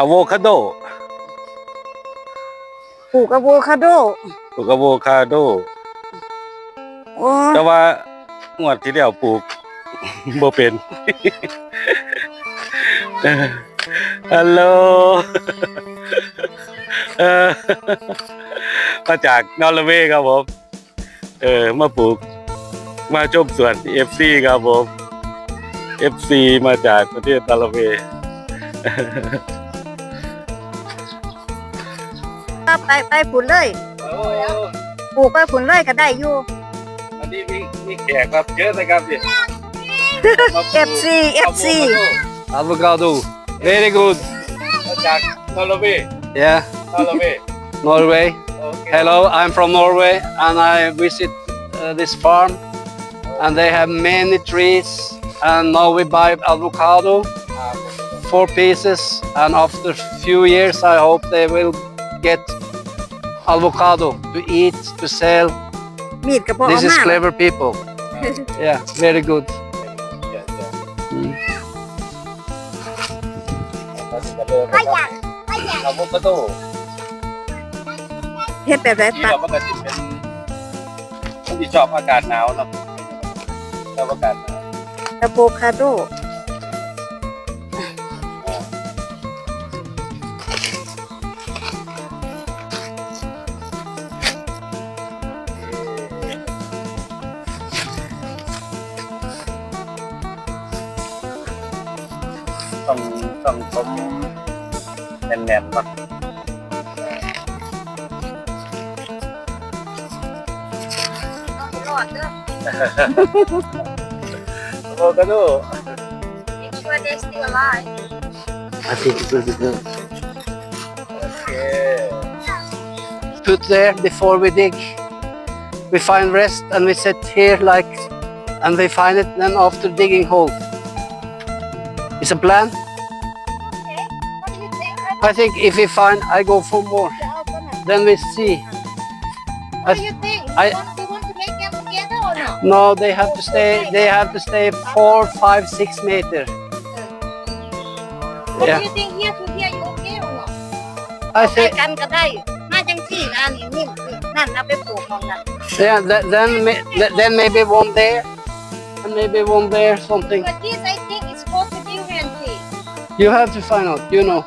อะโวคาโดปลูกอะโวคาโดปลูกอะโวคาโด โอ้แต่ว่างวดที่แล้วปลูก บ่เป็นฮัลโหลเออมาจากนอร์เวย์ครับผม เออ มาปลูก มาชมสวน FC ครับผม FC มาจากประเทศนอร์เวย์ ไปไปผุนเลยปลูกไปผุนเลยก็ได้อยู่ อันนี้มีมีแขกครับเยอะนะครับดิ FC FC Avocado. Very good. มาจากนอร์เวย์ Yeah, นอร์เวย์ Norway. โอเค Hello, I'm from Norway and I visit uh, this farm and they have many trees and now we buy avocado, four pieces and after few years I hope they will get avocado to eat, to sell. มีดกระบอก This is มา clever people. Yeah, very good. ขยันขยันอะโวคาโดเฮ็ดแบบไรที่ปะเรามันก็จะเป็นคนที่ชอบอากาศหนาวเนาะชอบอากาศหนาวอ ต้องต้องต้มแน่นๆเนาะ รอดเด้อ อะโวคาโด make sure they still alive I think it will be good. โอเค put there before we dig. We find rest and we set here like, and we find it then after digging hole. It's a plan. what do you think I think if we find, I go for more. Then we see. what do you think I- you want, you want to make them together or not No, they have to stay. They have to stay four, five, six meter. what Yeah. do you think here to here you okay or not I ใกล้ think. กันก็ได้ มาจังสี่นะนี่นี่นี่นั่นเอาไปปลูกของนั่น Yeah. th- Then, ma- th- then maybe one there, and maybe one there. Something. but this I You have to find out. You know.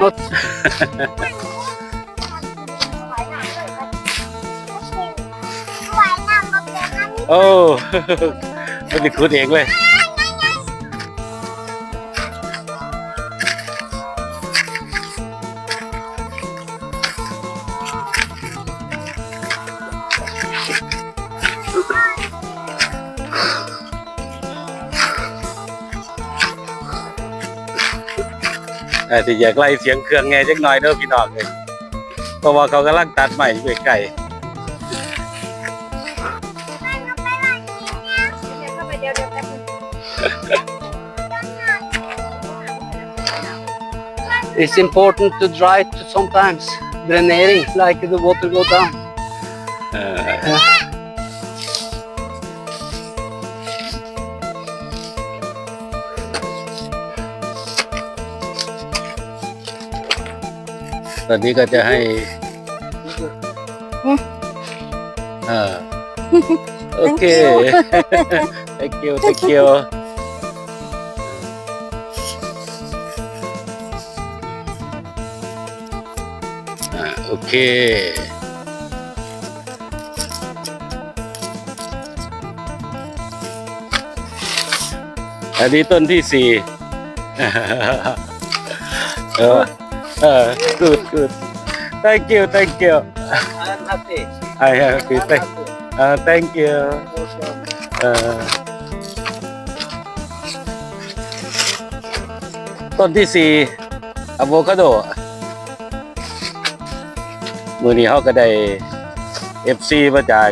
Not. โอ้ ไม่ได้คุดเองเลย อาจจะอยากไล่เสียงเครื่องแง่จักหน่อยเด้อพี่น้องเลยเพราะว่าเขากำลังตัดใหม่อยู่ไกลเข้าไปเดี๋ยวเดี๋ยวแป๊บนึง It's important to dry to sometimes draining, like the water go down. ๆเอ่อต อนนี้ก็จะให้อ่าโอเค thank you thank you อ่าโอเค อันนี้ต้นที่สี่เออ เออ good good thank you thank you I'm happy. I have to thank uh, thank you เอ่อต้นที่สี่อะโวคาโดมือนี้เขาก็ได้ FC มาจาก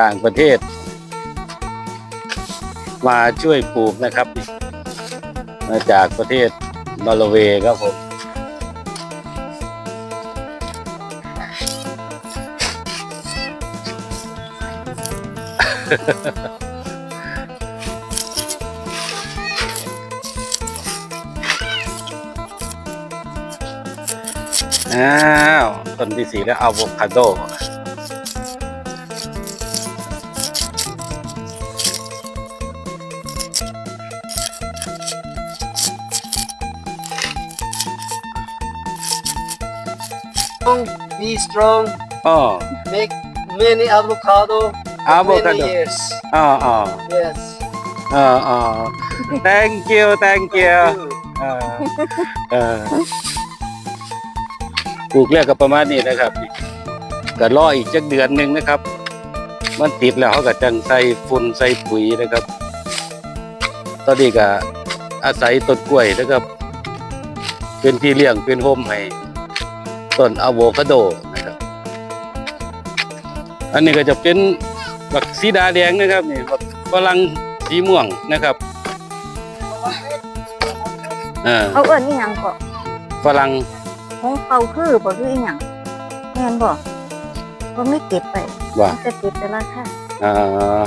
ต่างประเทศ มาช่วยปลูกนะครับ มาจากประเทศนอร์เวย์ครับผม อ้าวต้นที่สี่แล้วอะโวคาโด Be strong. อ๋อ Make many avocado. For Avocado. Many years. อ๋ออ๋อ Yes. อ๋ออ๋อ thank you thank you เออเออปลูกแล้วก็ประมาณนี้นะครับก็รออีกจักเดือนหนึ่งนะครับ มันติดแล้วเขาก็จังใส่ฝุ่นใส่ปุ๋ยนะครับ ตอนนี้ก็อาศัยต้นกล้วยนะครับ เป็นที่เลี้ยงเป็นโฮมให้ต้นอะโวคาโดนะครับ อันนี้ก็จะเป็นบัก สีดาแดงนะครับนี่บักฝรั่งสีม่วงนะครับอ่าเขาเอิ้นอีหยังก็ฝรั่งของเขาคือบ่คืออีหยังแม่นบ่บ่ไม่เก็บไปว่ามันจะเก็บแต่ราคาอ่า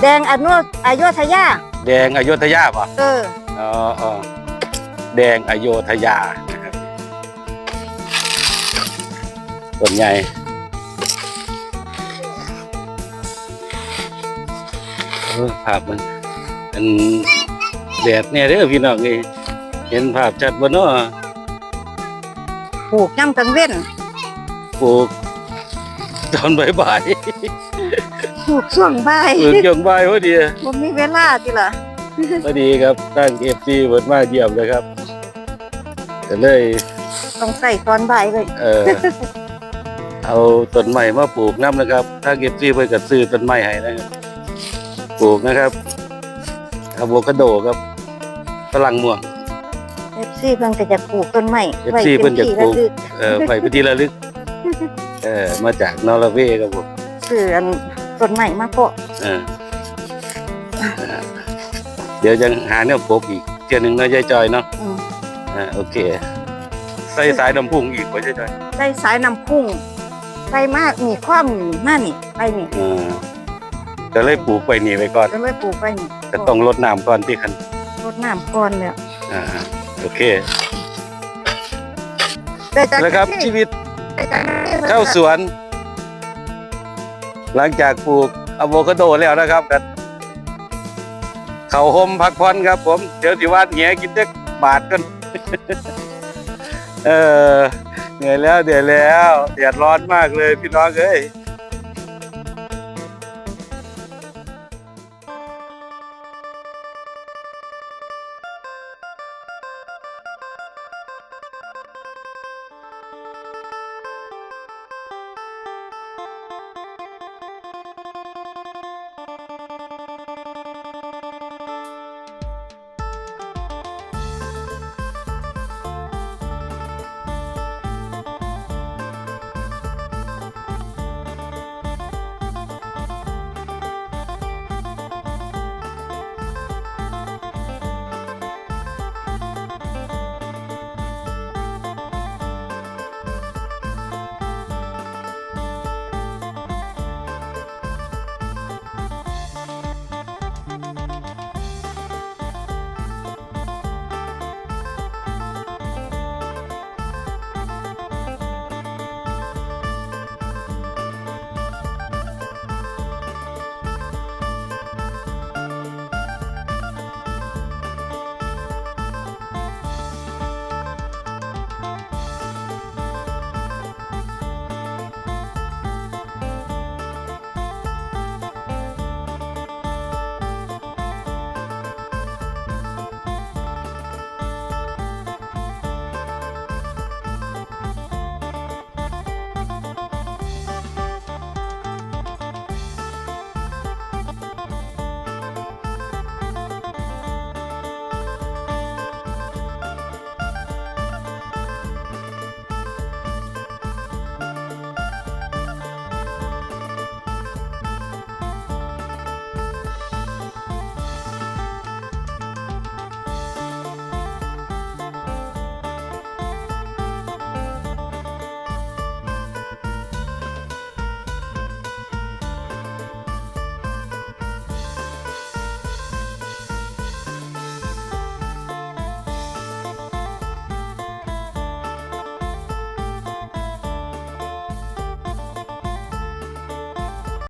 แดงอนุอยุธยา แดงอโยธยาป่ะเอออ๋ออ๋อแดงอโยธยานะครับต้นใหญ่ ภาพมันอันแดดเนี่ยเด้อพี่น้องนี่เห็นภาพชัดบ่เนาะปลูกย่ำกลางเว้นปลูกตอนบ่ายปลูกช่วงบ่ายๆปลูกยงบ่ายพอดีบ่มีเวลาติล่ะพอดีครับตั้งเอฟซีเปิดมาเยี่ยมเลยครับก็เลยต้องใส่ตอนบ่ายเลยเออเอาต้นไม้มาปลูกน้ำนะครับ ถ้าเก็บซีเพื่อกับซื้อต้นไม้ให้นะครับ ปลูกนะครับอะโวคาโดครับฝรั่งม่วง เอฟซีเพิ่นก็จะปลูกต้นไม้ FC เพิ่นจะปลูกไว้เออไปเป็นที่ระลึก เออมาจากนอร์เวย์ครับผมเป็นที่ระลึกซื้ออันต้นไม้มาเพาะเออเออเดี๋ยวจะหาเนี่ยปลูกอีกเที่ยหนึ่งเนาะยายจอยเนาะอืมอ่าโอเคใส่สายน้ำพุ่งอีกว่ายายจอยใส่สายน้ำพุ่งใส่มากมีความมานี่ไปนี่เออ ก็เลยปลูกไปนี่ไว้ก่อน ก็เลยปลูกไปนี่ก็ต้องรดน้ำก่อนที่คันรดน้ำก่อนแล้วอ่าโอเคแต่จากแล้วครับที่ชีวิตแต่จากที่เข้าสวน หลังจากปลูกอะโวคาโดแล้วนะครับก็เขาห่มพักผ่อนครับ ผมเดี๋ยวสิวาดเหี้ยกินเด็กบาทกันเออเหนื่อยแล้วเดี๋ยวแล้วเดือดร้อนมากเลยพี่น้องเอ้ย